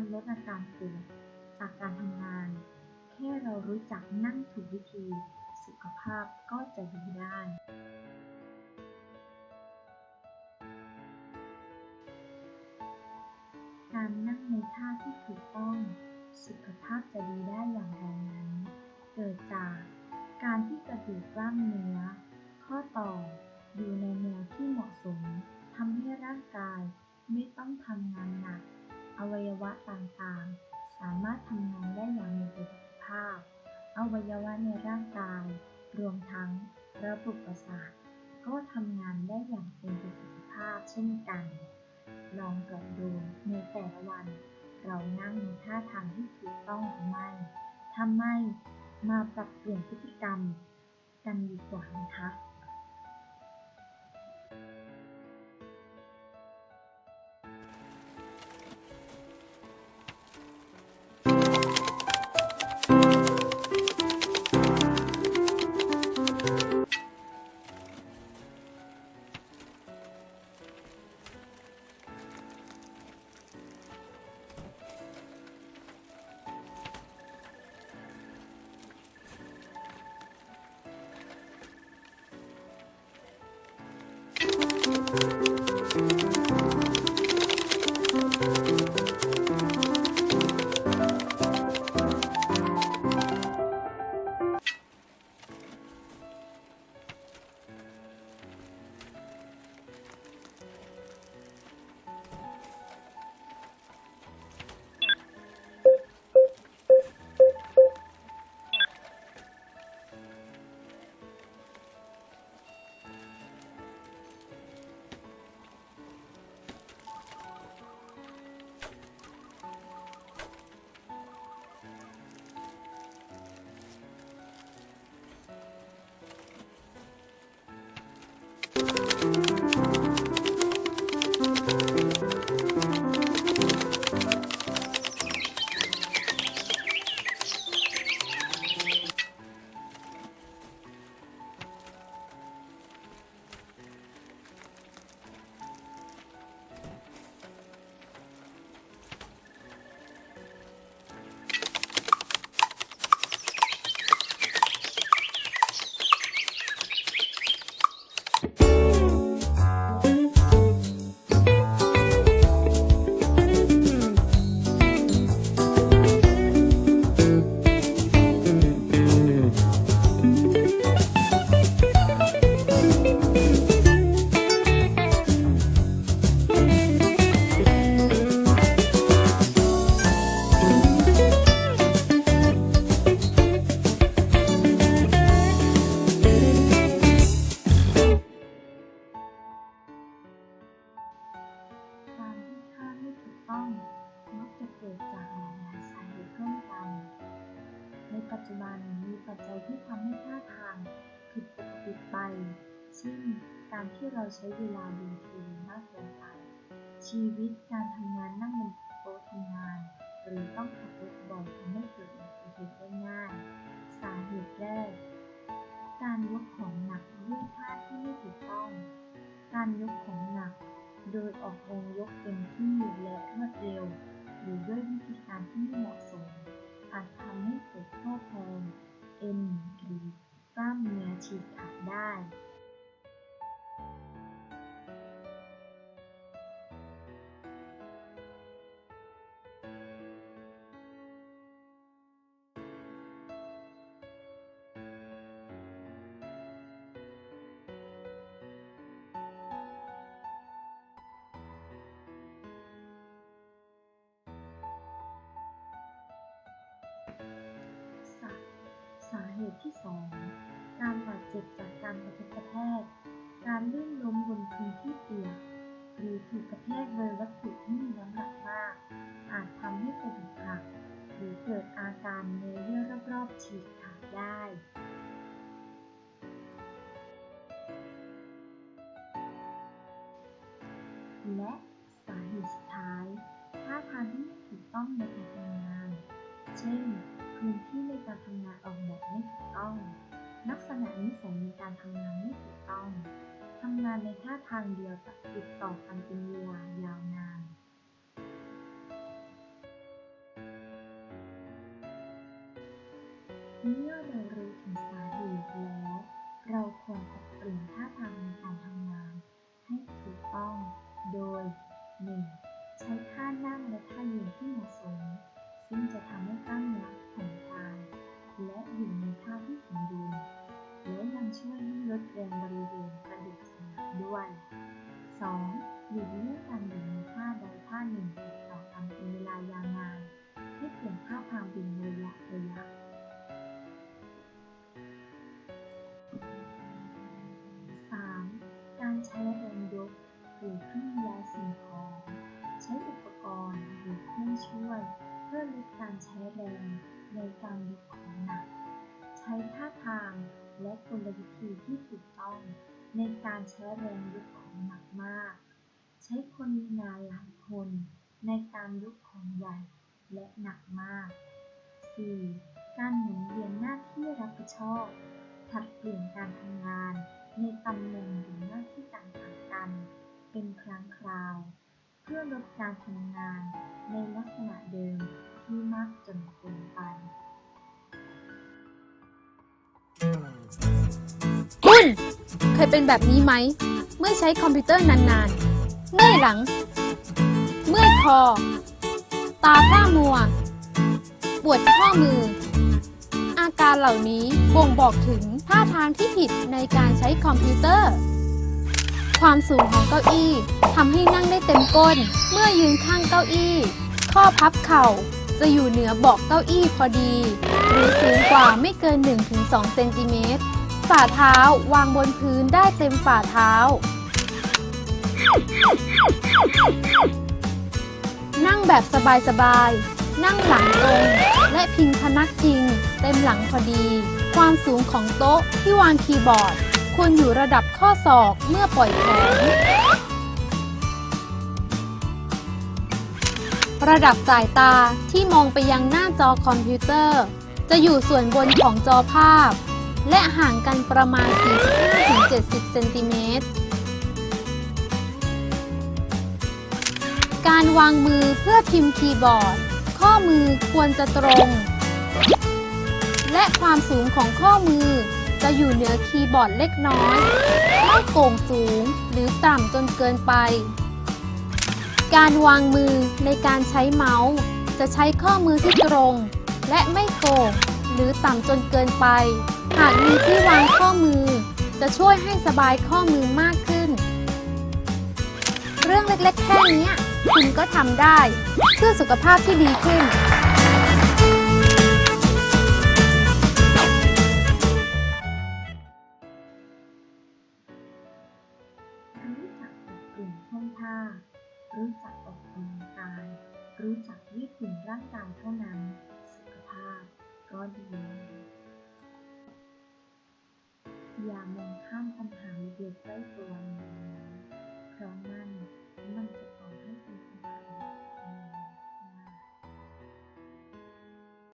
การลดอาการปวดจากการทำงาน แค่เรารู้จักนั่งถูกวิธี สุขภาพก็จะดีได้ การนั่งในท่าที่ถูกต้อง สุขภาพจะดีได้อย่างไรนั้น เกิดจากการที่กระดูกกล้ามเนื้อ ข้อต่ออยู่ในแนวที่เหมาะสมทำให้ร่างกายไม่ต้องทำงานหนัก อวัยวะต่างๆ สามารถทำงานได้อย่างมีประสิทธิภาพ อวัยวะในร่างกาย รวมทั้งระบบประสาทก็ทำงานได้อย่างเต็มประสิทธิภาพเช่นกัน ลองตรวจดูในแต่ละวัน เรานั่งในท่าทางที่ถูกต้องหรือไม่ถ้าไม่มาปรับเปลี่ยนพฤติกรรม กันดีกว่านะคะ ปัจจุบันมีปัจจัยที่ทำให้ท่าทางผิดปกติไป เช่น การที่เราใช้เวลาดูทีวีมากเกินไป ชีวิตการทำงานนั่งบนโต๊ะทำงาน หรือต้องขับรถบ่อยทำให้เกิดอุบัติเหตุได้ง่าย สาเหตุแรก การยกของหนักด้วยท่าที่ไม่ถูกต้อง การยกของหนัก โดยออกแรงยกเต็มที่และรวดเร็ว หรือด้วยวิธีการที่ไม่เหมาะสม อาจทำให้เกิดข้อแพงเอ็นหรือกล้ามเนื้อฉีกขาดได้ ตุที่ 2 การบาดเจ็บจากการกระทบกระแทก การลื่นล้มบนพื้นที่เปียก หรือถูกกระแทกโดยวัตถุที่มีน้ำหนักมาก อาจทำให้กระดูกหัก หรือเกิดอาการเนื้อเยื่อรอบๆฉีกขาดได้และสาเหตุสุดท้ายท่าทางที่ไม่ถูกต้องในการทำงาน เช่น พื้นที่ในการทำงานออกแบบไม่ถูกต้อง ลักษณะนิสัยในการทำงานไม่ถูกต้องทำงานในท่าทางเดียวแต่ติดต่อกันเป็นเวลายาวนาน เมื่อเรารู้ถึงสาเหตุแล้ว เราควรปรับเปลี่ยนท่าทางในการทำงาน ให้ถูกต้อง โดย 1. ใช้ท่านั่งและท่ายืนที่เหมาะสม ซึ่งจะทำให้กล้ามเนื้อ ผ่อนคลายและอยู่ในท่าที่สมดุล การยกของหนัก ใช้ท่าทางและกลวิธีที่ถูกต้องในการใช้แรงยกของหนักมาก ใช้คนมีงานหลายคนในการยกของใหญ่และหนักมาก 4. การหมุนเวียนหน้าที่รับผิดชอบผลัดเปลี่ยนการทำงานในตำแหน่งหรือหน้าที่ต่างๆกัน เป็นครั้งคราว เพื่อลดการทำงานในลักษณะเดิมที่มากจนเกินไป คุณเคยเป็นแบบนี้ไหม เมื่อใช้คอมพิวเตอร์นานๆ เมื่อยหลัง เมื่อยคอ ตาพร่ามัว ปวดข้อมือ อาการเหล่านี้บ่งบอกถึงท่าทางที่ผิดในการใช้คอมพิวเตอร์ ความสูงของเก้าอี้ทำให้นั่งได้เต็มก้น เมื่อยืนข้างเก้าอี้ ข้อพับเข่า จะอยู่เหนือเบอกเก้าอี้พอดี หรือสูงกว่าไม่เกิน 1-2 เซนติเมตร ฝ่าเท้าวางบนพื้นได้เต็มฝ่าเท้า นั่งแบบสบายๆ นั่งหลังตรง และพิงพนักพิง เต็มหลังพอดี ความสูงของโต๊ะที่วางคีย์บอร์ด ควรอยู่ระดับข้อศอกเมื่อปล่อยแขน ระดับสายตาที่มองไปยังหน้าจอคอมพิวเตอร์ จะอยู่ส่วนบนของจอภาพ และห่างกันประมาณ 45-70 เซนติเมตร การวางมือเพื่อพิมพ์คีย์บอร์ด ข้อมือควรจะตรง และความสูงของข้อมือจะอยู่เหนือคีย์บอร์ดเล็กน้อย ไม่โก่งสูงหรือต่ำจนเกินไป การวางมือในการใช้เมาส์ จะใช้ข้อมือที่ตรง และไม่โก่งหรือต่ำจนเกินไป หากมีที่วางข้อมือ จะช่วยให้สบายข้อมือมากขึ้น เรื่องเล็กๆ แค่นี้คุณก็ทำได้ เพื่อสุขภาพที่ดีขึ้นรู้จักปรับเปลี่ยนท่วงท่า รู้จักออกกำลังกาย รู้จักยืดหยุ่นร่างกายเท่านั้น สุขภาพก็ดีอย่ามองข้ามปัญหาเล็กๆใกล้ตัวนี้